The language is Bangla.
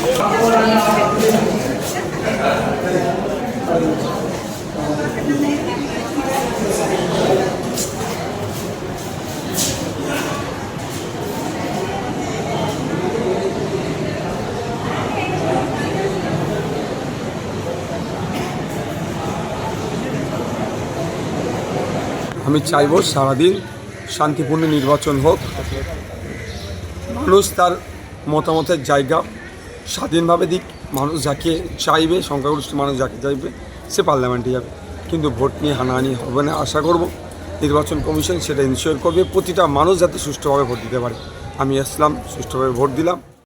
আমি চাইব সারাদিন শান্তিপূর্ণ নির্বাচন হোক মানুষ তার মতামতের জায়গা স্বাধীনভাবে দিক, মানুষ যাকে চাইবে, সংখ্যাগরিষ্ঠ মানুষ যাকে চাইবে, সে পার্লামেন্টে যাবে। কিন্তু ভোট নিয়ে হানাহানি হবে না আশা করব। নির্বাচন কমিশন সেটা ইনশিওর করবে। প্রতিটা মানুষ যাতে সুষ্ঠুভাবে ভোট দিতে পারে। আমি আসলাম, সুষ্ঠুভাবে ভোট দিলাম।